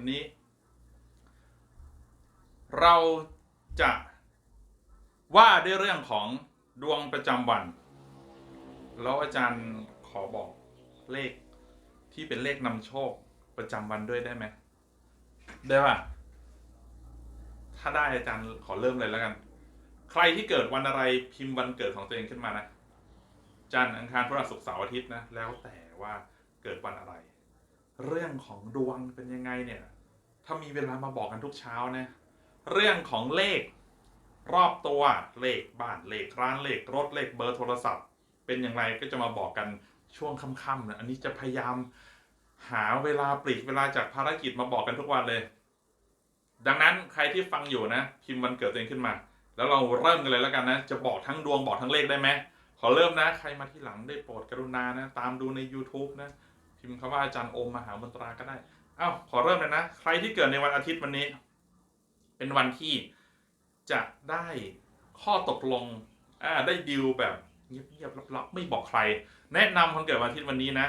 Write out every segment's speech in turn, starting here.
วันนี้ เราจะว่าด้วยเรื่องของดวงประจำวัน แล้วอาจารย์ขอบอกเลขที่เป็นเลขนำโชคประจำวันด้วยได้ไหมได้ป่ะถ้าได้อาจารย์ขอเริ่มเลยแล้วกัน ใครที่เกิดวันอะไรพิมพ์วันเกิดของตัวเองขึ้นมานะจันทร์อังคารพฤหัสศุกร์เสาร์อาทิตย์นะ แล้วแต่ว่าเกิดวันอะไร เรื่องของดวงเป็นยังไงเนี่ย ถ้ามีเวลามาบอกกันทุกเช้านะ เรื่องของเลข รอบตัวเลขบ้านเลขร้านเลขรถเลขเบอร์โทรศัพท์ เป็นอย่างไรก็จะมาบอกกันช่วงค่ำๆนะอันนี้จะพยายามหาเวลาปลีกเวลาจากภารกิจมาบอกกันทุกวันเลย ดังนั้นใครที่ฟังอยู่นะ พิมพ์วันเกิดตัวเองขึ้นมา แล้วเราเริ่มกันเลยแล้วกันนะ จะบอกทั้งดวงบอกทั้งเลขได้ไหมขอเริ่มนะ ใครมาที่หลังได้โปรดกรุณานะ ตามดูใน YouTube นะ พิมพ์คำว่าอาจารย์โอมมหามนตราก็ได้อ้าวขอเริ่มเลยนะ ใครที่เกิดในวันอาทิตย์วันนี้ เป็นวันที่จะได้ข้อตกลงอ่าได้ดีลแบบเงียบๆลับๆไม่บอกใคร แนะนำคนเกิดวันอาทิตย์วันนี้นะ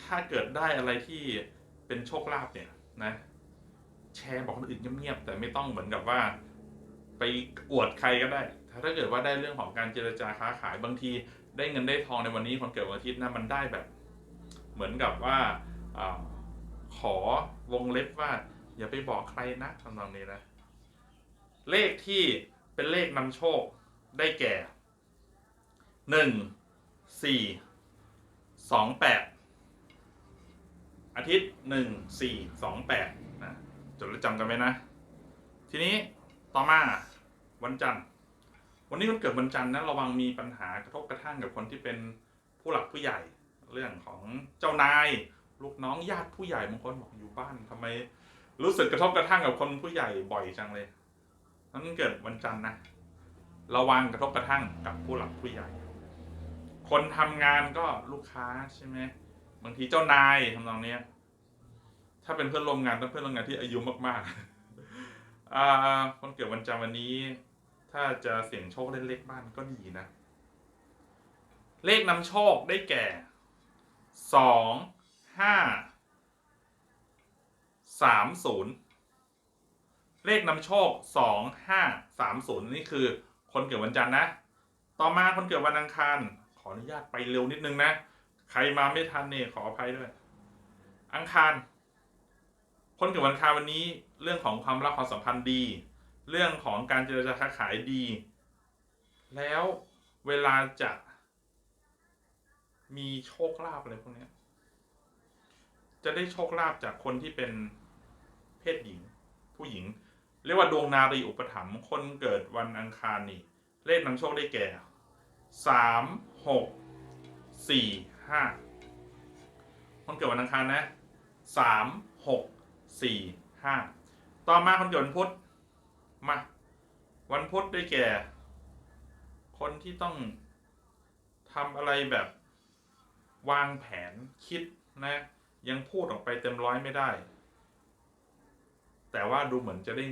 ถ้าเกิดได้อะไรที่เป็นโชคลาภเนี่ยนะ แชร์บอกคนอื่นเงียบๆแต่ไม่ต้องเหมือนกับว่า ไปอวดใครก็ได้ ถ้าเกิดว่าได้เรื่องของการเจรจาค้าขายบางที ได้เงินได้ทองในวันนี้คนเกิดวันอาทิตย์นะมันได้แบบ เหมือนกับว่าอขอวงเล็บว่า อย่าไปบอกใครนะทำนองนี้นะ เลขที่เป็นเลขนำโชคได้แก่หนึ่งสี่สองแปดอาทิตย์หนึ่งสี่สองแปดนะจดและจำกันไว้นะ ทีนี้ต่อมาวันจันทร์ วันนี้วันเกิดวันจันทร์นะระวังมีปัญหากระทบกระทั่งกับคนที่เป็นผู้หลักผู้ใหญ่ เรื่องของเจ้านาย ลูกน้องญาติผู้ใหญ่บางคนบอกอยู่บ้านทำไม รู้สึกกระทบกระทั่งกับคนผู้ใหญ่บ่อยจังเลยนั้นเกิดวันจันทร์นะระวังกระทบกระทั่งกับผู้หลักผู้ใหญ่ คนทำงานก็ลูกค้าใช่ไหมบางทีเจ้านายทำนองเนี้ย ถ้าเป็นเพื่อนร่วมงานต้องเพื่อนร่วมงานที่อายุมากๆคนเกิดวันจันทร์วันนี้ ถ้าจะเสี่ยงโชคเล่นเลขบ้านก็ดีนะ เลขนำโชคได้แก่ สองห้าสามศูนย์เลขนำโชคสองห้าสามศูนย์นี่คือคนเกิดวันจันทร์นะ ต่อมาคนเกิดวันอังคาร ขออนุญาตไปเร็วนิดนึงนะ ใครมาไม่ทันเนี่ยขออภัยด้วย อังคาร คนเกิดวันอังคารวันนี้ เรื่องของความรักความสัมพันธ์ดี เรื่องของการเจรจาค้าขายดี แล้วเวลาจะ มีโชคลาภอะไรพวกเนี้ย จะได้โชคลาภจากคนที่เป็นเพศหญิง ผู้หญิง เรียกว่าดวงนารีอุปถัมภ์คนเกิดวันอังคารนี่ เลขนำโชคได้แก่สามหกสี่ห้าคนเกิดวันอังคารนะสามหกสี่ห้าต่อมาคนเกิดวันพุธมาวันพุธได้แก่ คนที่ต้องทำอะไรแบบ วางแผนคิดนะยังพูดออกไปเต็มร้อยไม่ได้ แต่ว่าดูเหมือนจะได้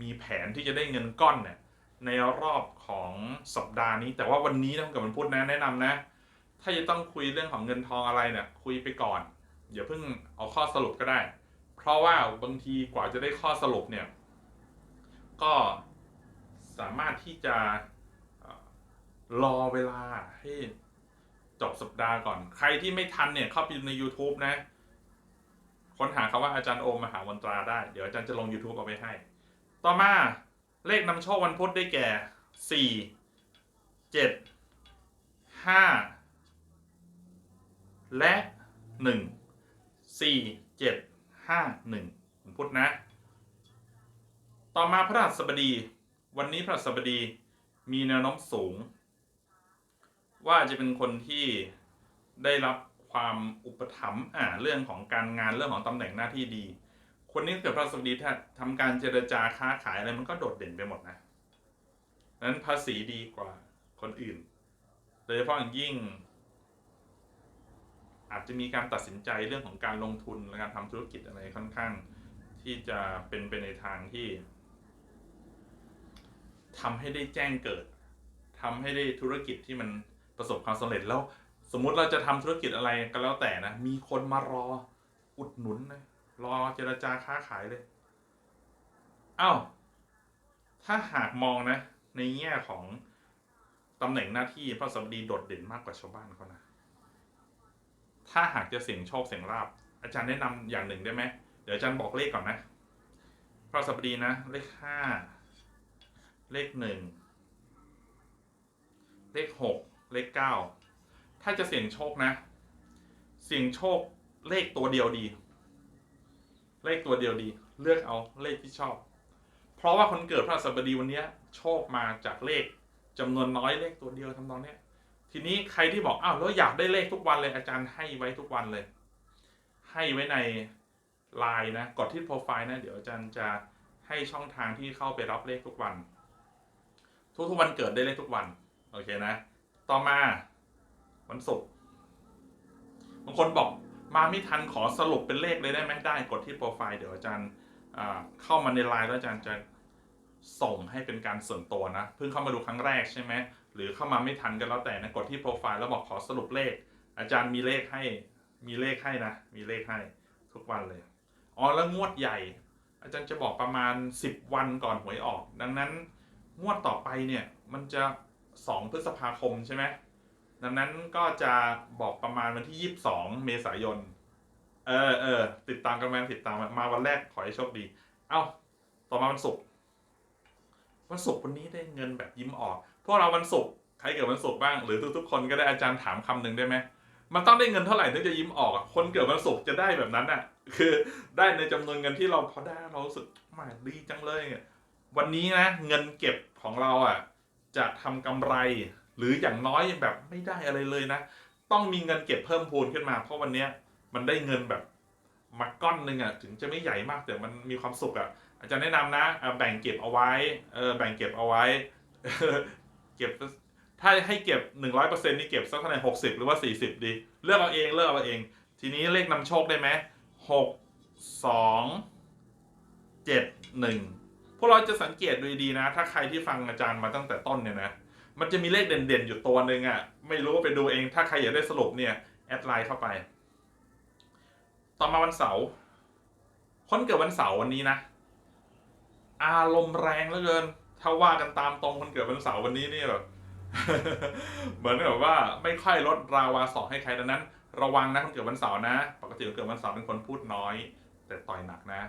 มีแผนที่จะได้เงินก้อนเนี่ยในรอบของสัปดาห์นี้ แต่ว่าวันนี้ต้องกับวันพุธนะแนะนำนะ ถ้าจะต้องคุยเรื่องของเงินทองอะไรเนี่ยคุยไปก่อนอย่าเพิ่งเอาข้อสรุปก็ได้ เพราะว่าบางทีกว่าจะได้ข้อสรุปเนี่ยก็สามารถที่จะรอเวลาให้ จบสัปดาห์ก่อน ใครที่ไม่ทันเนี่ยเข้าไปใน YouTube นะ ค้นหาคำว่าอาจารย์โอมมหาวันตราได้ เดี๋ยวอาจารย์จะลง YouTube เอาไว้ให้ ต่อมาเลขนำโชควันพุธได้แก่สี่เจ็ดห้าและหนึ่งสี่เจ็ดห้าหนึ่งวันพุธนะ ต่อมาพระหัสบดี วันนี้พระหัสบดีมีแนวโน้มสูง ว่าจะเป็นคนที่ได้รับความอุปถัมภ์อ่าเรื่องของการงานเรื่องของตำแหน่งหน้าที่ดี คนนี้เกิดพระสบดีถ้าทำการเจรจาค้าขายอะไรมันก็โดดเด่นไปหมดนะนั้นภาษีดีกว่าคนอื่น โดยเฉพาะอย่างยิ่ง อาจจะมีการตัดสินใจเรื่องของการลงทุนและการทำธุรกิจอะไรค่อนข้าง ที่จะเป็นไปในทางที่ทำให้ได้แจ้งเกิดทำให้ได้ธุรกิจที่มัน ประสบความสำเร็จแล้ว สมมุติเราจะทำธุรกิจอะไรก็แล้วแต่นะ มีคนมารออุดหนุนนะรอเจรจาค้าขายเลย เอ้า ถ้าหากมองนะ ในแง่ของตำแหน่งหน้าที่พระสบดีโดดเด่นมากกว่าชาวบ้านเขานะ ถ้าหากจะเสี่ยงโชคเสี่ยงลาบอาจารย์แนะนำอย่างหนึ่งได้ไหม เดี๋ยวอาจารย์บอกเลขก่อนนะพระสบดีนะ เลขห้า เลขหนึ่ง เลขหก เลขเก้าถ้าจะเสี่ยงโชคนะ เสี่ยงโชคเลขตัวเดียวดี เลขตัวเดียวดี เลือกเอาเลขที่ชอบ เพราะว่าคนเกิดพระสบดีวันนี้โชคมาจากเลขจำนวนน้อยเลขตัวเดียวทำนองเนี้ยทีนี้ใครที่บอกอ้าวแล้วอยากได้เลขทุกวันเลยอาจารย์ให้ไว้ทุกวันเลย ให้ไว้ในไลน์นะกดที่โปรไฟล์นะเดี๋ยวอาจารย์จะให้ช่องทางที่เข้าไปรับเลขทุกวัน ทุกๆวันเกิดได้เลขทุกวัน โอเคนะ ต่อมาวันศุกร์บางคนบอกมาไม่ทันขอสรุปเป็นเลขเลยได้ไหมได้กดที่โปรไฟล์เดี๋ยวอาจารย์เข้ามาในไลน์แล้วอาจารย์จะส่งให้เป็นการส่วนตัวนะ เพิ่งเข้ามาดูครั้งแรกใช่ไหมหรือเข้ามาไม่ทันก็แล้วแต่นะกดที่โปรไฟล์แล้วบอกขอสรุปเลข อาจารย์มีเลขให้มีเลขให้นะ มีเลขให้ทุกวันเลยอ๋อแล้วงวดใหญ่ อาจารย์จะบอกประมาณ 10 วันก่อนหวยออก ดังนั้นงวดต่อไปเนี่ยมันจะ 2 พฤษภาคมใช่ไหมดังนั้นก็จะบอกประมาณวันที่ 22 เมษายน เออเออติดตามกันมาติดตามมามาวันแรกขอให้โชคดี เอ้า ต่อมาวันศุกร์วันศุกร์วันนี้ได้เงินแบบยิ้มออก พวกเราวันศุกร์ใครเกิดวันศุกร์บ้าง หรือทุกๆคนก็ได้อาจารย์ถามคำหนึ่งได้ไหมมันต้องได้เงินเท่าไหร่ถึงจะยิ้มออก คนเกิดวันศุกร์จะได้แบบนั้นอะ คือได้ในจำนวนเงินที่เราพอได้เรารู้สึกหมาดีจังเลย วันนี้นะเงินเก็บของเราอะ จะทำกำไร หรืออย่างน้อยแบบไม่ได้อะไรเลยนะ ต้องมีเงินเก็บเพิ่มพูนขึ้นมา เพราะวันนี้มันได้เงินแบบมาก้อนหนึ่งอะถึงจะไม่ใหญ่มากแต่มันมีความสุขอะอาจารย์แนะนำนะแบ่งเก็บเอาไว้เออแบ่งเก็บเอาไว้เก็บถ้าให้เก็บหนึ่งร้อยเปอร์เซ็นต์นี่เก็บสักเท่าไหร่หกสิบหรือว่าสี่สิบดี เลือกเอาเองเลือกเอาเอง ทีนี้เลขนำโชคได้ไหมหกสองเจ็ดหนึ่ง พวกเราจะสังเกตดูดีนะ ถ้าใครที่ฟังอาจารย์มาตั้งแต่ต้นเนี่ยนะมันจะมีเลขเด่นๆอยู่ตัวหนึ่งอะ่ะ ไม่รู้ว่าไปดูเอง ถ้าใครอยากได้สรุปเนี่ย แอดไลน์เข้าไป ต่อมาวันเสาร์คนเกิดวันเสาร์วันนี้นะ อารมณ์แรงเหลือเกิน ถ้าว่ากันตามตรงคนเกิดวันเสาร์วันนี้เนี่ยแบบเหมือนแบบว่าไม่ค่อยลดราวาสอกให้ใครดังนั้น ระวังนะคนเกิดวันเสาร์นะ ปกติคนเกิดวันเสาร์เป็นคนพูดน้อย แต่ต่อยหนักนะ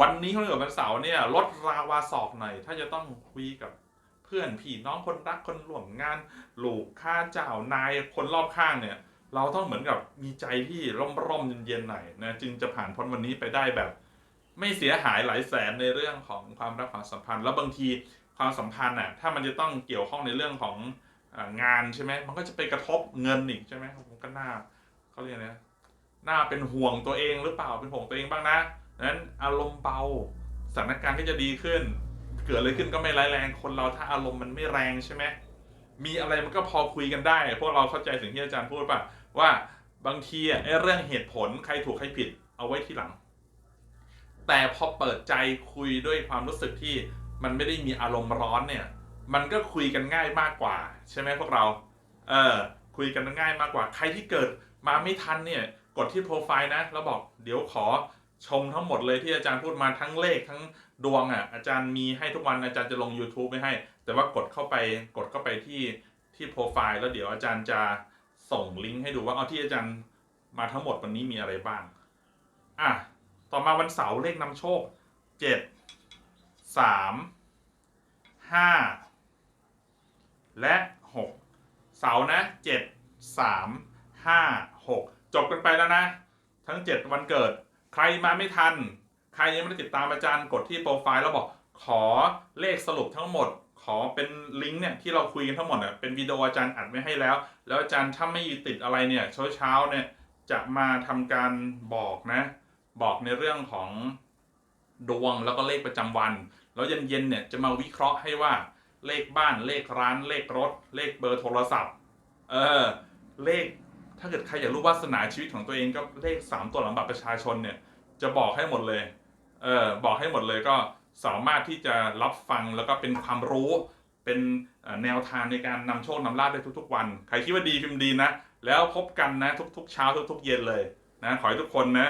วันนี้คนเกิดวันเสาร์เนี่ยลดราวาสอกหน่อยถ้าจะต้องคุยกับเพื่อนพี่น้องคนรักคนร่วมงานลูกข้าเจ้านายคนรอบข้างเนี่ย เราต้องเหมือนกับมีใจที่ร่มร่มๆเย็นๆหน่อยนะจึงจะผ่านพ้นวันนี้ไปได้แบบ ไม่เสียหายหลายแสนในเรื่องของความรักความสัมพันธ์ แล้วบางทีความสัมพันธ์อะถ้ามันจะต้องเกี่ยวข้องในเรื่องของงานใช่ไหมมันก็จะไปกระทบเงินอีกใช่ไหมผมก็น่าเขาเรียกนะน่าเป็นห่วงตัวเองหรือเปล่าเป็นห่วงตัวเองบ้างนะ นั้นอารมณ์เบาสถานการณ์ก็จะดีขึ้น เกิดอะไรขึ้นก็ไม่ร้ายแรงคนเราถ้าอารมณ์มันไม่แรงใช่ไหมมีอะไรมันก็พอคุยกันได้ พวกเราเข้าใจสิ่งที่อาจารย์พูดป่ะว่าบางทีไอ้เรื่องเหตุผลใครถูกใครผิดเอาไว้ที่หลัง แต่พอเปิดใจคุยด้วยความรู้สึกที่มันไม่ได้มีอารมณ์ร้อนเนี่ย มันก็คุยกันง่ายมากกว่า ใช่ไหมพวกเรา เออคุยกันง่ายมากกว่า ใครที่เกิดมาไม่ทันเนี่ย กดที่โปรไฟล์นะ แล้วบอกเดี๋ยวขอ ชมทั้งหมดเลยที่อาจารย์พูดมาทั้งเลขทั้งดวงอะอาจารย์มีให้ทุกวันอาจารย์จะลง YouTube ไม่ให้ แต่ว่ากดเข้าไปกดเข้าไปที่ที่โปรไฟล์แล้วเดี๋ยวอาจารย์จะส่งลิงก์ให้ดูว่าเอาที่อาจารย์มาทั้งหมดวันนี้มีอะไรบ้าง อะ ต่อมาวันเสาร์เลขนำโชคเจ็ดสามห้าและหกเสาร์นะเจ็ดสามห้าหกจบกันไปแล้วนะ ทั้งเจ็ดวันเกิด ใครมาไม่ทัน ใครยังไม่ได้ติดตามอาจารย์กดที่โปรไฟล์แล้วบอกขอเลขสรุปทั้งหมด ขอเป็นลิงก์เนี่ยที่เราคุยกันทั้งหมดเนี่ยเป็นวิดีโออาจารย์อัดไว้ให้แล้ว แล้วอาจารย์ถ้าไม่ติดอะไรเนี่ยเช้าเช้าๆเนี่ยจะมาทำการบอกนะ บอกในเรื่องของดวงแล้วก็เลขประจำวัน แล้วเย็นๆเนี่ยจะมาวิเคราะห์ให้ว่าเลขบ้านเลขร้านเลขรถ เลขเบอร์โทรศัพท์ เออ เลข ถ้าเกิดใครอยากรู้วาสนาชีวิตของตัวเองก็เลขสามตัวหลังบัตรประชาชนเนี่ยจะบอกให้หมดเลยเออบอกให้หมดเลยก็สามารถที่จะรับฟังแล้วก็เป็นความรู้ เป็นแนวทางในการนำโชคนำลาภได้ทุกๆ วัน ใครคิดว่าดีพิมพ์ดีนะ แล้วพบกันนะทุกๆ เช้าทุกๆ เย็นเลยนะขอให้ทุกคนนะ